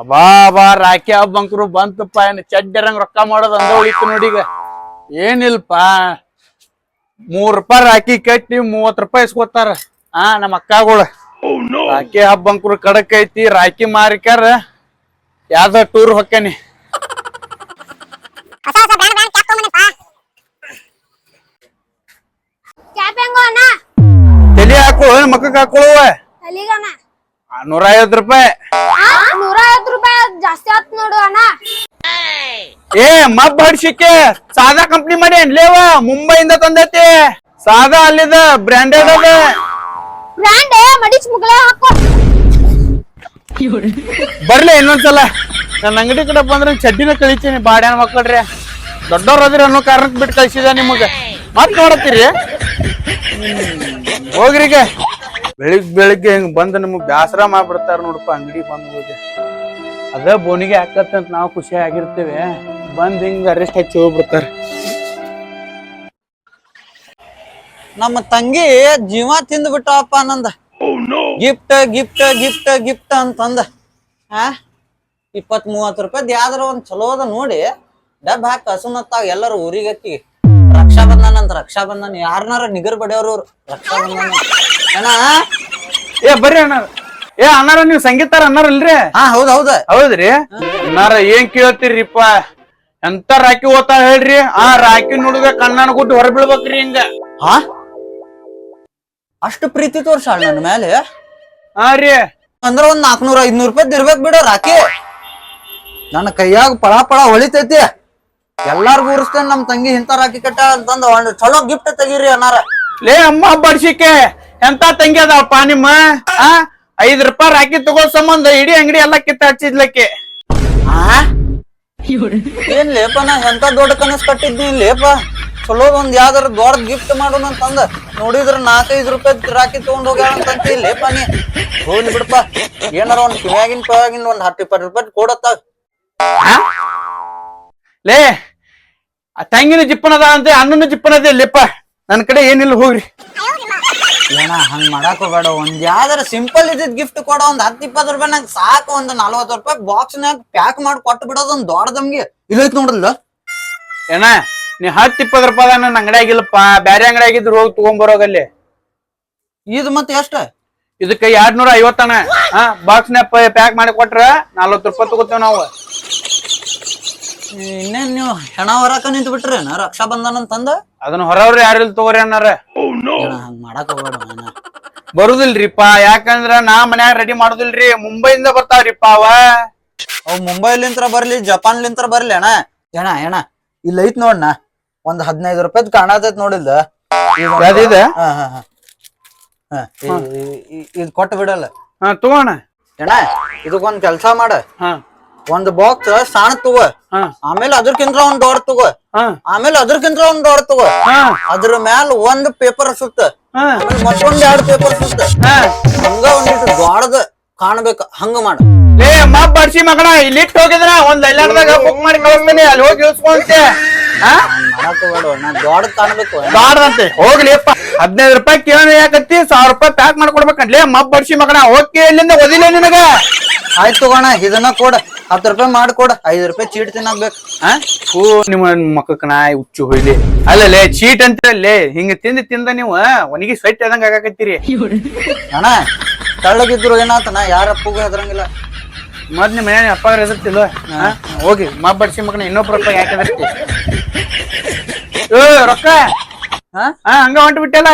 ಅಬಾ ಬಾ ರಾಖಿ ಹಬ್ಬಂಕರು ಬಂತಪ್ಪ ಏನ್ ಚಡ್ಡರಂಗ್ ರೊಕ್ಕ ಮಾಡೋದ್ ಅಂದ ಉಳಿತು ನೋಡೀಗ ಏನಿಲ್ಪ? ಮೂರ್ ರೂಪಾಯಿ ರಾಖಿ ಕಟ್ಟಿ ಮೂವತ್ ರೂಪಾಯಿ ಇಸ್ಕೊತಾರ. ಆ ನಮ್ಮ ಅಕ್ಕಗಳು. ರಾಖಿ ಹಬ್ಬಂಕರು ಕಡಕ್ ಐತಿ ರಾಖಿ ಮಾರಿಕಾರ ಯಾವ್ದ ಟೂರ್ ಹೊಕ್ಕೇನಿ? ತಲಿ ಹಾಕು ಮಕ್ಕಕ್ ಹಾಕೊಳ್ಳುವ ನೂರ ಐವತ್ ರೂಪಾಯಿ. ಜಾಸ್ತಿ ಆತ್ ನೋಡು ಅಣ್ಣ. ಏ ಮಬ್ ಹಡ್ಸಿಕ್ಕೆ ಸಾದಾ ಕಂಪ್ನಿ ಮಾಡಿ ಅನ್ಲೇವ ಮುಂಬೈಯಿಂದ ತಂದೈತಿ. ಸಾದಾ ಅಲ್ಲಿದ ಬ್ರ್ಯಾಂಡೆಡ್ ಅದ. ಬ್ರ್ಯಾಂಡ್ ಮಡಿಚ್ ಮುಗ್ಳೆ ಹಾಕೋ. ಬರ್ಲಿ ಇನ್ನೊಂದ್ಸಲ. ನನ್ನ ಅಂಗಡಿ ಕಡೆ ಬಂದ್ರೆ ಚಡ್ಡಿನ ಕಳಿತೀನಿ ಬಾಡ್ಯಾನ ಮಕ್ಕಳ್ರಿ ದೊಡ್ಡವ್ರ ಅದ್ರಿ ಅನ್ನೋ ಕಾರಣಕ್ಕೆ ಬಿಟ್ಟು ಕಳ್ಸಿದ ನಿಮಗೆ? ಮತ್ ನೋಡತ್ತೀರಿ? ಹೋಗ್ರಿಗೆ ಬೆಳಿಗ್ ಬೆಳಿಗ್ಗೆ ಹಿಂಗ್ ಬಂದು ನಿಮ್ಗೆ ಬ್ಯಾಸರ ಮಾಡ್ಬಿಡ್ತಾರ ನೋಡಪ್ಪ ಅಂಗಡಿ ಬಂದ್ ಹೋಗಿ ಅದ ಬೋನಿಗೆ ಹಾಕತ್ತಂತ ನಾವು ಖುಷಿ ಆಗಿರ್ತೇವೆ. ಬಂದ್ ಹಿಂಗ ಅರೆಸ್ಟ್ ಹಚ್ಚಿ ಹೋಗ್ಬಿಡ್ತಾರ. ನಮ್ಮ ತಂಗಿ ಜೀವ ತಿಂದ್ ಬಿಟ್ಟವಪ್ಪ ನಂದ. ಗಿಫ್ಟ್ ಗಿಫ್ಟ್ ಗಿಫ್ಟ್ ಗಿಫ್ಟ್ ಅಂತಂದ. ಆ ಇಪ್ಪತ್ ಮೂವತ್ ರೂಪಾಯಿ ಯಾವ್ದಾರ ಒಂದ್ ಚಲೋದ ನೋಡಿ. ಡಬ್ ಹಾಕಿ ಹಸುನತ್ತಾಗ ಎಲ್ಲರೂ ಊರಿಗೆ ಅಕ್ಕಿ ರಕ್ಷಾ ಬಂಧನ ಅಂತ ರಕ್ಷಾ ಬಂಧನ ಯಾರನಾರ ನಿಗರ್ ಬಡಿಯೋರು ರಕ್ಷಾ ಬಂಧನ ಅಣ್ಣ ಏ ಬರ್ರಿ ಅಣ್ಣಾರ ಏ ಅನ್ನಾರ ನೀವು ಸಂಗೀತಾರ ಅನ್ನಾರಲ್ರಿ ಹಾ ಹೌದ್ ಹೌದ. ಹೌದ್ರಿ? ಅನ್ನಾರ ಏನ್ ಕೇಳ್ತೀರಿಪ್ಪ? ಎಂತ ರಾಕಿ ಓದ್ತಾ ಹೇಳ್ರಿ? ಆ ರಾಕಿ ನೋಡಿದ ಕಣ್ಣನ ಗುಟ್ಟು ಹೊರ ಬೀಳ್ಬೇಕ್ರಿ ಹಿಂಗ. ಹಾ? ಅಷ್ಟು ಪ್ರೀತಿ ತೋರ್ಸಾಳ ನನ್ನ ಮೇಲೆ ಹಾ ರೀ. ಅಂದ್ರ ಒಂದ್ ನಾಲ್ಕನೂರ ಐದ್ನೂರ್ ರೂಪಾಯಿ ಇರ್ಬೇಕ್ ಬಿಡು ರಾಕಿ ನನ್ನ ಕೈಯಾಗ ಪಳ ಪಳ ಹೊಳಿತೈತಿ. ಎಲ್ಲಾರ್ಗು ಉರಿಸ್ತೇನೆ ನಮ್ ತಂಗಿ ಇಂತ ರಾಕಿ ಕಟ್ಟ ಅಂತಂದ ಒಂದ್ ಚಲೋ ಗಿಫ್ಟ್ ತೆಗೀರಿ ಅನ್ನಾರ ಲೇ ಅಮ್ಮ ಬಡ್ಸಿಕೆ. ಎಂತ ತಂಗಿ ಅದಾವಪ್ಪ ನಿಮ್ಮ? ಆ? ಐದ್ ರೂಪಾಯಿ ರಾಕಿ ತಗೋ ಸಂಬಂಧ ಇಡೀ ಅಂಗಡಿ ಎಲ್ಲ ಕಿತ್ತ ಹಚ್ಚಿದ್ಲಕ್ಕೆ? ಏನ್ ಲೇಪ, ನಾ ಎಂತ ದೊಡ್ಡ ಕನಸ್ ಕಟ್ಟಿದ್ನಿ ಲೇಪ ಚಲೋ ಒಂದ್ ಯಾವ್ದಾರ ದೊಡ್ಡ ಗಿಫ್ಟ್ ಮಾಡೋಣ ಅಂತಂದ. ನೋಡಿದ್ರ ನಾಲ್ಕೈದು ರೂಪಾಯಿ ರಾಕಿ ತಗೊಂಡ್ ಹೋಗ್ಯಾಳ ಲೇಪ, ನೀ ಹೋಗ್ಲಿ ಬಿಡಪ್ಪ. ಏನಾರ ಒಂದ್ ಕಿವ್ಯಾಗಿನ್ ಪಾಗಿನ ಒಂದ್ ಹತ್ತು ಇಪ್ಪತ್ತು ರೂಪಾಯಿ ಕೊಡತ್ತ ಲೇ, ಆ ತಂಗಿನ ಜಿಪ್ಪನದ ಅಂತ, ಅಣ್ಣನ ಜಿಪ್ಪನದ ಲೇಪ. ನನ್ ಕಡೆ ಏನಿಲ್ಲ, ಹೋಗ್ರಿ. ಏನ ಹಂಗ್ ಮಾಡಾಕ ಬೇಡ. ಒಂದ್ ಯಾವ್ದಾರ ಸಿಂಪಲ್ ಇದ್ದಿದ್ ಗಿಫ್ಟ್ ಕೊಡ ಒಂದ್ ಹತ್ತ್ ಇಪ್ಪತ್ತು ರೂಪಾಯಿ ನಂಗೆ ಸಾಕು ಒಂದ್ ನಲ್ವತ್ತು ರೂಪಾಯಿ ಬಾಕ್ಸ್ ನಾಗ ಪ್ಯಾಕ್ ಮಾಡಿ ಕೊಟ್ಟು ಬಿಡೋದು ಒಂದ್ ದೊಡ್ಡದಮ್ಗೆ ಇಲ್ಲೈತ್ ನೋಡ್ರಲ್ಲ? ಏನ ನೀ ಹತ್ತು ಇಪ್ಪತ್ತು ರೂಪಾಯಿ ನನ್ನ ಅಂಗಡಿ ಆಗಿಲ್ಲಪ್ಪ ಬ್ಯಾರೆ ಅಂಗಡಿಯಾಗಿದ್ರು ಹೋಗಿ ತಗೊಂಬರೋಗಲ್ಲಿ ಇದು ಮತ್ತೆ ಎಷ್ಟ? ಇದಕ್ಕೆ ಎರಡ್ ನೂರ ಐವತ್ತಣ ಬಾಕ್ಸ್ನ ಪ್ಯಾಕ್ ಮಾಡಿ ಕೊಟ್ರ ನಲ್ವತ್ತು ರೂಪಾಯಿ ತಗೋತೇವ್ ನಾವು. ಇನ್ನೇನ್ ನೀವು ಹೆಣ ಹೊರಕ ನಿಂತು ಬಿಟ್ರಿ ರಕ್ಷಾ ಬಂಧನ ಅಂತಂದ ಅದನ್ನ ಹೊರವ್ರಿ ಯಾರಿಲ್ ತಗೋರಿ ಅನ್ನಾರ? ಹಂಗ ಮಾಡಾಕ ಹೋಗ್ಬೇಡ ಅಣ್ಣ. ಬರುದಿಲ್ರಿಪ್ಪ ಯಾಕಂದ್ರ ನಾ ಮನ್ಯಾಗ ರೆಡಿ ಮಾಡುದಿಲ್ರಿ. ಮುಂಬೈಯಿಂದ ಬರ್ತಾವ್ರಿಪ್ಪ ಅವ. ಅವ್ ಮುಂಬೈಲಿಂತ್ರ ಬರ್ಲಿ ಜಪಾನ್ಲಿಂತ್ರ ಬರ್ಲಿ ಅಣ್ಣ. ಏಣ ಏಣ ಇಲ್ಲ ಐತ್ ನೋಡ್ನ ಒಂದ್ ಹದಿನೈದು ರೂಪಾಯಿ ಕಾಣತೈತ್ ಇ- ಇದ್? ಕೊಟ್ಟು ಬಿಡಲ್ಲ. ಹಾ ತಗೋಣ ಏನ ಇದಕ್ಕೊಂದ್ ಕೆಲ್ಸ ಮಾಡ. ಹಾ. ಒಂದ್ ಬಾಕ್ಸ್ ಸಣ್ಣ ತಗೋ. ಹಾ. ಆಮೇಲೆ ಅದ್ರಕ್ಕಿಂತ ಒಂದ್ ದೊಡ್ಡ ತಗೋ. ಹಾ. ಆಮೇಲೆ ಅದ್ರಕ್ಕಿಂತ ಒಂದ್ ದೊಡ್ಡ ತಗೋ. ಹಾ. ಅದ್ರ ಮ್ಯಾಲ ಒಂದ್ ಪೇಪರ್ ಸುತ್ತ. ಹಾ. ಆಮೇಲೆ ಮತ್ತೊಂದ್ ಎರಡ್ ಪೇಪರ್ ಸುತ್ತ. ಹಾ. ಹಂಗ ಒಂದಿಟ್ಟು ದೊಡ್ಡದ ಕಾಣ್ಬೇಕ. ಹಂಗ ಮಾಡ. ಲೇ ಬಡ್ಸಿ ಮಗಣ. ಇಲ್ಲಿ ಇಟ್ಟು ಹೋಗಿದ್ರ? ಒಂದ್ ಲೈಲಾಡ್ದಾಗ ಬುಕ್ ಮಾಡಿ ಕಳಿಸ್ತೀನಿ. ಅಲ್ಲಿ ಹೋಗಿ ಇಳಿಸ್ಕೊಂತೆ. ಹಾ? ಮಾಡಾಕ ಬೇಡ ನಾ ದೊಡ್ಡ ಕಾಣ್ಬೇಕು. ಬಾಡ್ದಂತೆ ಹೋಗ್ಲಿಪ್ಪ ಹದಿನೈದು ರೂಪಾಯಿ ಕೇಳ ಯಾಕತ್ತಿ? ಸಾವಿರ ರೂಪಾಯಿ ಪ್ಯಾಕ್ ಮಾಡ್ಕೊಡ್ಬೇಕಂಡ್ಲೇ ಮಬ್ ಬಡ್ಸಿ ಮಗಣ. ಹೋಗಿ ಇಲ್ಲಿಂದ ಓದಿಲ್ಲ ನಿನಗ. ಆಯ್ತು ತಗೋಣ ಇದನ್ನ ಕೊಡ. ಹತ್ತು ರೂಪಾಯಿ ಮಾಡ್ಕೊಡ ಐದು ರೂಪಾಯಿ ಚೀಟ್ ತಿನ್ನಾಗ್ಬೇಕು ಆ? ಹೂ ನಿಮ್ಮ ಮಕ್ಕಕ್ಕೆ ನಾಯಿ ಹುಚ್ಚು ಹೊಯ್ಲಿ. ಅಲ್ಲ ಚೀಟ್ ಅಂತಲೇ ಹಿಂಗ ತಿಂದ ತಿಂದ ನೀವು ಒಣಗಿ ಸ್ವೆಟ್ ಆದಂಗ ಆಗಾಕತ್ತೀರಿ. ಅಣ್ಣ ತಳ್ಳಗಿದ್ರು ಏನಾತನ ಯಾರ ಅಪ್ಪಗೂ ಹೆದರಂಗಿಲ್ಲ. ಮದ್ ನಿಮ್ಮ ಮನೆ ಅಪ್ಪ ಹೆದರ್ತಿಲ್ವ ಹೋಗಿ ಮಾ ಬಡ್ಸಿ ಮಗನ ಇನ್ನೊಬ್ರು ರೂಪಾಯಿ ಯಾಕೆ ಹೆದರ್ತಿ? ಏ ರೊಕ್ಕ! ಹಾ? ಹಂಗ ಹೊಂಟು ಬಿಟ್ಟಲ್ಲ?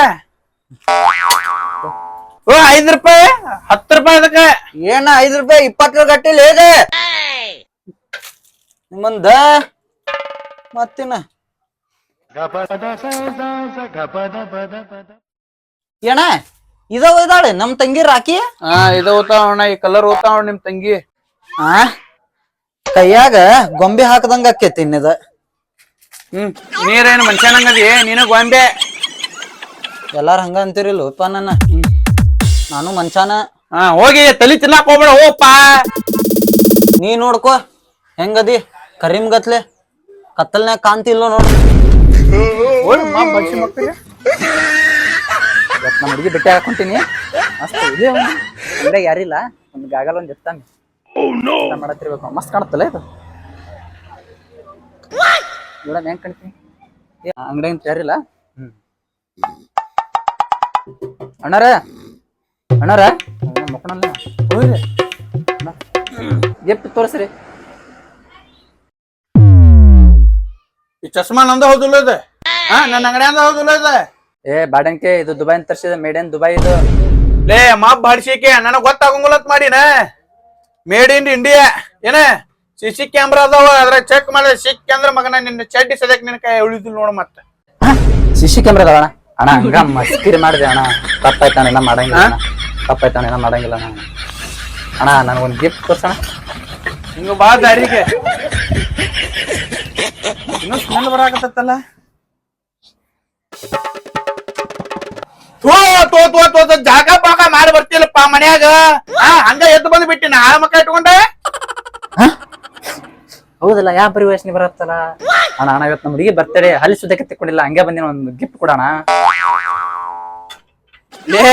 ಓ ಐದ್ ರೂಪಾಯಿ ಹತ್ತು ರೂಪಾಯಿ ಅದಕ್ಕೆ. ಏನ ಐದ್ ರೂಪಾಯಿ ಇಪ್ಪತ್ತು ಗಟ್ಟಿಲ್ಲ ಇದೆ. ನಿಮ್ಮಂದ ಮತ್ತಿನ. ಏನ? ಇದಾವ ಇದಾಳೆ ನಮ್ ತಂಗಿ ರಾಕಿ? ಹಾ ಇದ ಓತಾವಣ ಈ ಕಲರ್ ಓತಾವಣ ನಿಮ್ ತಂಗಿ. ಆ? ಕೈಯಾಗ ಗೊಂಬೆ ಹಾಕದಂಗ ಆಕೇತಿ ಇನ್ನಿದ. ಹ್ಮ್ ನೀರೇನು ಮನುಷ್ಯನಂಗದಿ? ನೀನು ಗೊಂಬೆ. ಎಲ್ಲಾರ ಹಂಗ ಅಂತಿರಿಲ್ಲಪ್ಪ ನನ್ನ. ನಾನು ಮನ್ಸಾನ ಹಾ ಹೋಗಿ ತಲಿ ತಿನ್ನಾಕ್ ಹೋಗ್ಬೇಡ ಹೋಪ್ಪ ನೀ ನೋಡ್ಕೋ ಹೆಂಗದಿ? ಕರೀಮ್ ಗತ್ಲೆ, ಕತ್ತಲ್ನ್ಯಾಗ ಕಾಂತಿಲ್ಲ ನೋಡು. ಇವತ್ತು ನಮ್ಮ ಹುಡುಗಿ ಭೇಟಿ ಹಾಕೊಂತೀನಿ. ಮಸ್ತ್, ಇದೆ ಅಂಗಡಿಯಾಗ ಯಾರಿಲ್ಲ, ಒಂದು ಗಾಗಲ್ ಒಂದು ಎತ್ತಾನೆ ಮಾಡತ್ತಿರ್ಬೇಕು. ಮಸ್ತ್ ಕಾಣತ್ತಲ್ಲ ಇದು? ನೋಡಣ, ಹೆಂಗ್ ಕಾಣ್ತೀನಿ ಅಂಗಡಿ ತಯಾರಿಲ್ಲ ಹ್ಮ್ ಅಣ್ಣಾರ? ಅಣ್ಣಾರ? ಮಕ್ಕಳಲ್ಲ ಗಿಫ್ಟ್ ತೋರಿಸ್ರಿ. ಈ ಚಶ್ಮಾ ನಂದ ಹೌದಿಲ್ಲ ಇದು? ಹಾ ನನ್ನ ಅಂಗಡಿಯಿಂದ ಹೌದಿಲ್ಲ ಇದು? ಏ ಬಾಡಂಕೆ ಇದು ದುಬೈ ತರ್ಸಿದ ಮೇಡ್ ಇನ್ ದುಬೈ ಇದು. ಲೇ ಮಾಪ್ ಬಾಡ್ಸಿಕೆ ನನಗ್ ಅಂತ ಮಾಡಿನ? ಮೇಡ್ ಇನ್ ಇಂಡಿಯಾ ಏನ ಸಿಸಿ ಸಿ ಕ್ಯಾಮ್ರಾ ಅದಾವ ಅದ್ರ ಚೆಕ್ ಮಾಡಿದ್ರೆ ಸಿಕ್ ಅಂದ್ರ ಮಗನ ನಿನ್ನ ಚಡ್ಡಿ ಸದ್ಯಕ್ ನಿನ್ನ ಕೈ ಉಳಿದಿಲ್ಲ ನೋಡ ಮತ್ತೆ. ಸಿಸಿ ಕ್ಯಾಮ್ರಾ ಅದಾವ ಅಣ್ಣ. ಅಣ್ಣ ಹಂಗ ಮಸ್ಕಿರಿ ಮಾಡಿದೆ ಅಣ್ಣ. ತಪ್ಪಾಯ್ತಾನೆ ಅಣ್ಣ ಮಾಡಂಗಿಲ್ಲ ಅಣ್ಣ. ತಪ್ಪಾಯ್ತು ಅಣ್ಣ ಮಾಡಂಗಿಲ್ಲ ಅಣ್ಣ. ಅಣ್ಣ ನನಗೊಂದು ಗಿಫ್ಟ್ ಕೊಡ್ಸಣ ಹಿಂಗ ಬಾ ದಾರಿಗೆ. ಇನ್ನೂ ಸ್ಮೆಲ್ ಬರಾಕತ್ತಲ್ಲ ತೋ ತೋ ತೋ ತೋ ತೋ, ಜಾಗ ಪಾಕ ಮಾಡಿ ಬರ್ತಿಲ್ಲಪ್ಪ ಮನ್ಯಾಗ. ಆ ಹಂಗ ಎದ್ದು ಬಂದು ಬಿಟ್ಟಿ ನಾ ಮಕ್ಕ ಇಟ್ಕೊಂಡೆ? ಹೌದಲ್ಲ ಯಾವ ಪರಿವೇಶನೆ ಬರತ್ತಲ್ಲ? ಅಣ್ಣ ಅಣ್ಣ ಇವತ್ತು ನಮ್ಮ ಹುಡುಗಿ ಬರ್ತಡೆ ಹಲ್ಲಿ ಸುದ್ದಕ್ಕೆ ತಿಕ್ಕೊಂಡಿಲ್ಲ ಹಂಗೆ ಬಂದಿನ ಒಂದು ಗಿಫ್ಟ್ ಕೊಡೋಣ. ಲೇ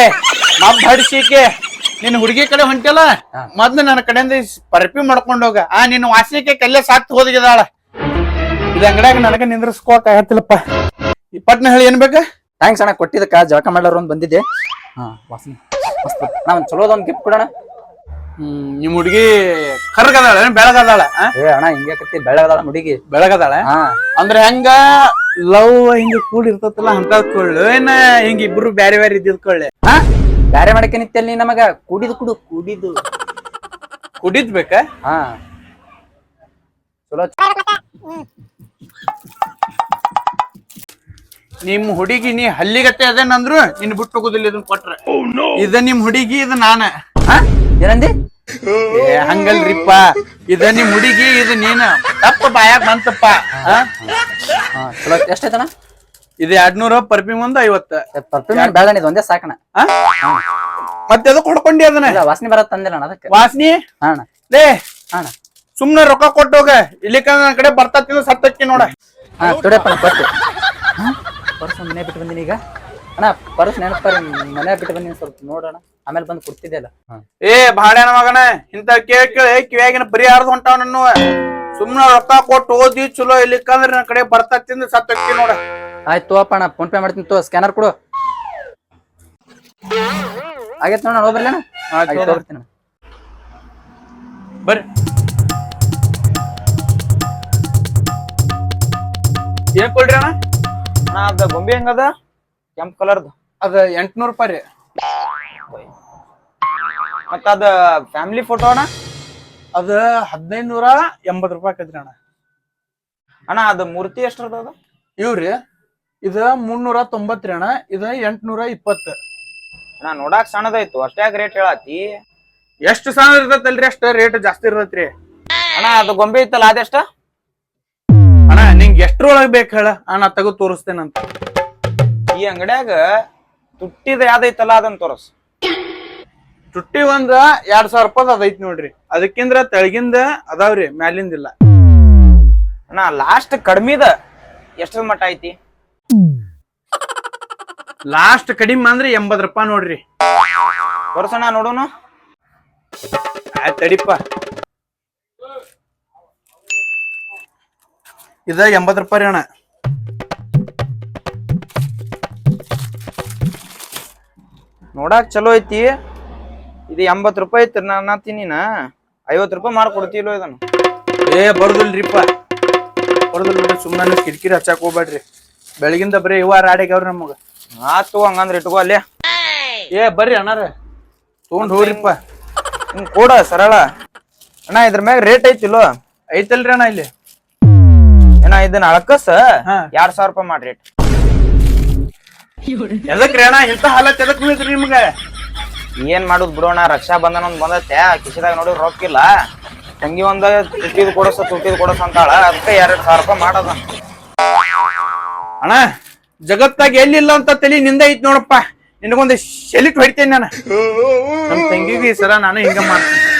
ನಮ್ ಹಡಿಸಿಕೆ ನಿನ್ ಹುಡುಗಿ ಕಡೆ ಹೊಂಟಿಲ್ಲ. ಮೊದ್ಲು ನನ್ನ ಕಡೆಯಿಂದ ಪರ್ಫ್ಯೂಮ್ ಮಾಡ್ಕೊಂಡ್ ಹೋಗ. ಆ ನಿನ್ನ ವಾಸಿಕೆ ಕಲ್ಲೇ ಸಾಕ್ತು ಹೋದಿದಾಳ ಇದು ಅಂಗಡ್ಯಾಗ ನನಗ ನಿಂದ್ರಸ್ಕೋಕ್ ಆಗತ್ತಿಲ್ಲಪ್ಪ ಇಪ್ಪತ್ನ ಹೇಳಿ ಏನ್ ಬೇಕ? ಥ್ಯಾಂಕ್ಸ್ ಅಣ್ಣ ಕೊಟ್ಟಿದ್ದಕ್ಕ ಜಳಕ ಮಾಡ್ಲಾರ ಒಂದ್ ಬಂದಿದ್ದೆ. ಹಾ ವಾಸನೆ. ಮಸ್ತ್ ನಾ ಒಂದು ಚಲೋದೊಂದು ಗಿಫ್ಟ್ ಕೊಡೋಣ. ಹ್ಮ್ ನಿಮ್ ಹುಡುಗಿ ಕರ್ಗದಾಳ ಏನ್ ಬೆಳಗದಾಳ? ಏ ಅಣ್ಣ ಹಿಂಗೆ ಕತ್ತಿ ಬೆಳಗದಾಳ ಹುಡುಗಿ. ಬೆಳಗದಾಳ? ಹಾ. ಅಂದ್ರೆ ಹೆಂಗ? ಲವ್ ಹಿಂಗ ಕೂಡಿರ್ತತಲ್ಲ ಅಂತ ಕೊಳ್ಳು. ಏನ ಹಿಂಗ ಇಬ್ರು ಬ್ಯಾರೆ ಬ್ಯಾರೆ ಇದ್ದಿದ್ ಕೊಳ್ಳೆ? ಹಾ ಬ್ಯಾರೆ ಮಾಡಕ್ಕೆ ನಿತ್ಯಲ್ ನೀ ನಮಗ? ಕುಡಿದು ಕುಡು ಕುಡಿದು ಕುಡಿದ್ ಬೇಕ? ಹಾ. ಚಲೋ. ನಿಮ್ ಹುಡುಗಿ ನೀ ಹಲ್ಲಿಗತ್ತೆ ಅದೇನಂದ್ರು ನಿನ್ ಬಿಟ್ಟು ಹೋಗುದಿಲ್ಲ ಇದನ್ ಕೊಟ್ರೆ. ಇದ ನಿಮ್ ಹುಡುಗಿ ಇದು ನಾನ. ಹಾ? ಏನಂದಿ? ಏ ಹಂಗಲ್ರಿಪ್ಪ. ಇದ ನಿಮ್ ಹುಡುಗಿ ಇದು ನೀನ. ತಪ್ಪ ಬಾಯಾಗ ಬಂತಪ್ಪ. ಆ? ಹಾ ಚಲೋ. ಎಷ್ಟೈತಣ್ಣ? ಇದು ಎರಡ್ನೂರ ಪರ್ಫ್ಯೂಮ್ ಒಂದು ಐವತ್ತ. ಪರ್ಫ್ಯೂಮ್ ಬೇಡ ಇದು ಒಂದೇ ಸಾಕಣ ಆ? ಮತ್ತೆ ಅದಕ್ಕೆ ಹೊಡ್ಕೊಂಡಿ ಅದನ್ನ. ಇಲ್ಲ ವಾಸನೆ ಬರತ್ತ ತಂದಿಲ್ಲ ಅಣ್ಣ ಅದಕ್ಕೆ. ವಾಸನಿ? ಹಾ ಅಣ್ಣ. ಲೇ ಹಾ ಅಣ್ಣ. ಸುಮ್ನೆ ರೊಕ್ಕ ಕೊಟ್ಟೋಗ. ಇಲ್ಲಿಕ ನನ್ ಕಡೆ ಬರ್ತತ್ತಿನ ಸತ್ತಕ್ಕಿ ನೋಡ. ಹಾ ತೊಡೆಯಪ್ಪ ಕೊಟ್ಟು. ಪರ್ಸ್ ಮನೆ ಬಿಟ್ಟು ಬಂದೀನಿ ಈಗ. ಅಣ್ಣ ಪರ್ಸ್ ನೆನಪಾರಿ ಮನೆ ಬಿಟ್ಟು ಬಂದೀನಿ ಸ್ವಲ್ಪ ನೋಡೋಣ. ಆಮೇಲೆ ಬಂದು ಕೊಡ್ತಿದ್ದೆ ಅಲ್ಲ. ಏ ಬಾಡ್ಯಾನ ಮಗನ ಇಂತ ಕೇಳಿ ಕೇಳಿ ಕಿವ್ಯಾಗಿನ ಬರೀ ಹರ್ದ್ ಹೊಂಟಾವ ನನ್ನ. ಸುಮ್ನೆ ರೊಕ್ಕ ಕೊಟ್ಟು ಓದಿ ಚಲೋ ಇಲ್ಲಿಕಂದ್ರ ನನ್ನ ಕಡೆ ಬರ್ತತ್ತಿಂದ ಸತ್ತಕ್ಕಿ ನೋಡ. ಆಯ್ತು ಅಪ್ಪ ಅಣ್ಣ ಫೋನ್ ಪೇ ಮಾಡ್ತೀನಿ ತೋ ಸ್ಕ್ಯಾನರ್ ಕೊಡು. ಆಗೈತೆ ನೋಡೋಣ ಹೋಗ್ಬರ್ಲಿ ಅಣ್ಣ. ಆಯ್ತು ನೋಡು. ಬರ್ತೀನಿ ಬರ್ರಿ. ಏನ್ ಕೊಡ್ರಿ ಅಣ್ಣ? ಅಣ್ಣ ಅದ ಗೊಂಬೆ ಹೆಂಗದ ಕೆಂಪ್ ಕಲರ್ದು. ಅದ ಎಂಟ್ನೂರ್ ರೂಪಾಯಿ ರೀ. ಮತ್ತ ಅದ ಫ್ಯಾಮಿಲಿ ಫೋಟೋ ಅಣ್ಣ? ಅದ ಹದಿನೈದು ನೂರ ಎಂಬತ್ ರೂಪಾಯಿ ಆಕೈತ್ರಿ ಅಣ್ಣ. ಅಣ್ಣ ಅದ ಮೂರ್ತಿ ಎಷ್ಟು ಅದ? ಇವ್ರಿ ಇದ ಮುನ್ನೂರ ತೊಂಬತ್ರಿ ಅಣ್ಣ ಇದ ಎಂಟ್ನೂರ ಇಪ್ಪತ್ತು. ಅಣ್ಣ ನೋಡಾಕ್ ಸಣ್ಣದೈತು ಯಾಕೆ ರೇಟ್ ಹೇಳಾತಿ? ಎಷ್ಟು ಸಣ್ಣ ಇರ್ತೈತಲ್ರಿ ಅಷ್ಟ ರೇಟ್ ಜಾಸ್ತಿ ಇರ್ತೈತ್ರಿ. ಅಣ್ಣ ಅದು ಗೊಂಬೆ ಇತ್ತಲ್ಲ ಅದೆಷ್ಟ? ನಿಂಗ್ ಎಷ್ಟ್ರೊಳಗ್ ಬೇಕು ಹೇಳ? ನಾ ತೆಗೆದು ತೋರಿಸ್ತೇನಂತ. ಈ ಅಂಗಡ್ಯಾಗ ತುಟ್ಟಿದ ಯಾವ್ದೈತಲ್ಲ ಅದನ್ನ ತೋರಸ್. ತುಟ್ಟಿ ಒಂದ ಎರಡ್ ಸಾವಿರ ರೂಪಾಯಿ ಅದೈತಿ ನೋಡ್ರಿ. ಅದಕ್ಕಿಂದ್ರ ತೆಳಗಿಂದ ಅದಾವ್ರಿ, ಮ್ಯಾಲಿಂದಿಲ್ಲ. ಅಣ್ಣ ಲಾಸ್ಟ್ ಕಡ್ಮಿದ ಎಷ್ಟದ ಮಟ್ಟ ಐತಿ? ಲಾಸ್ಟ್ ಕಡಿಮೆ ಅಂದ್ರೆ ಎಂಬತ್ ರೂಪಾಯಿ ನೋಡ್ರಿ. ತೋರ್ಸಣ್ಣ ನೋಡೋಣ ಆಯ್ತು ತಡಿಪ್ಪ ಇದ ಎಂಬತ್ ರೂಪಾಯಿ ಅಣ್ಣ. ನೋಡಕ್ ಚಲೋ ಐತಿ. ಇದು ಎಂಬತ್ ರೂಪಾಯಿ ಐತಿ ನಾನು ಅನ್ನತ್ತೀನಿ ಐವತ್ತು ಐವತ್ ರೂಪಾಯಿ ಮಾಡ್ಕೊಡ್ತಿಲ್ಲೋ ಇದನ್ನ. ಏ ಬರುದಿಲ್ರಿಪ್ಪ ಬರುದಿಲ್ ಬಿಡ್ರಿ ಸುಮ್ಮನೆ ಕಿರಿಕಿರಿ ಹಚ್ಚಾಕ ಹೋಗ್ಬೇಡ್ರಿ. ಬೆಳಗಿಂದ ಬರೀ ಇವ ರಾಡಿಗವ್ರಿ ನಮಗ. ಆತು ಹಂಗಂದ್ರೆ ಇಟ್ಕೋ ಅಲ್ಲಿ. ಏ, ಬರ್ರಿ ಅಣ್ಣಾರ. ತಗೊಂಡ್ ಹೋಗ್ರಿಪ್ಪ. ಹಿಂಗ್ ಕೂಡ ಸರಳ. ಅಣ್ಣ, ಇದ್ರ ಮ್ಯಾಗ ರೇಟ್ ಐತಿಲ್ಲೋ? ಐತಲ್ರಿ ಅಣ್ಣ ಇಲ್ಲಿ. ಏನ ಇದನ್ನ ಅಳಕಸ. ಎರಡ್ ಸಾವಿರ ರೂಪಾಯಿ ಮಾಡ್ರಿ. ಅಣ್ಣ ಇಂತ ಹಾಲತ್ ಎದಕ್ ಬೀಳ್ತ್ರಿ ನಿಮ್ಗ? ಏನ್ ಮಾಡುದ್ ಬಿಡೋಣ ರಕ್ಷಾ ಬಂಧನ ಒಂದ್ ಬಂದತ್ತೆ ಕಿಶದಾಗ ನೋಡಿ ರೊಕ್ಕಿಲ್ಲ. ತಂಗಿ ಒಂದ ತುಟ್ಟಿದ್ ಕೊಡಸ ತುಟ್ಟಿದ್ ಕೊಡಸ ಅಂತಾಳ ಅದಕ್ಕೆ ಎರಡ್ ಸಾವಿರ ರೂಪಾಯಿ ಮಾಡದ. ಅಣ್ಣ ಜಗತ್ತಾಗ ಎಲ್ಲಿಲ್ಲ ಅಂತ ತಲಿ ನಿಂದ ಐತ್ ನೋಡಪ್ಪ. ನಿನಗೊಂದು ಶೆಲಿಟ್ ಹೊಡಿತೇನೆ ನಾನು. ನಮ್ ತಂಗಿಗೆ ಈ ಸಲ ನಾನು ಹಿಂಗ ಮಾಡ್ತೀನಿ.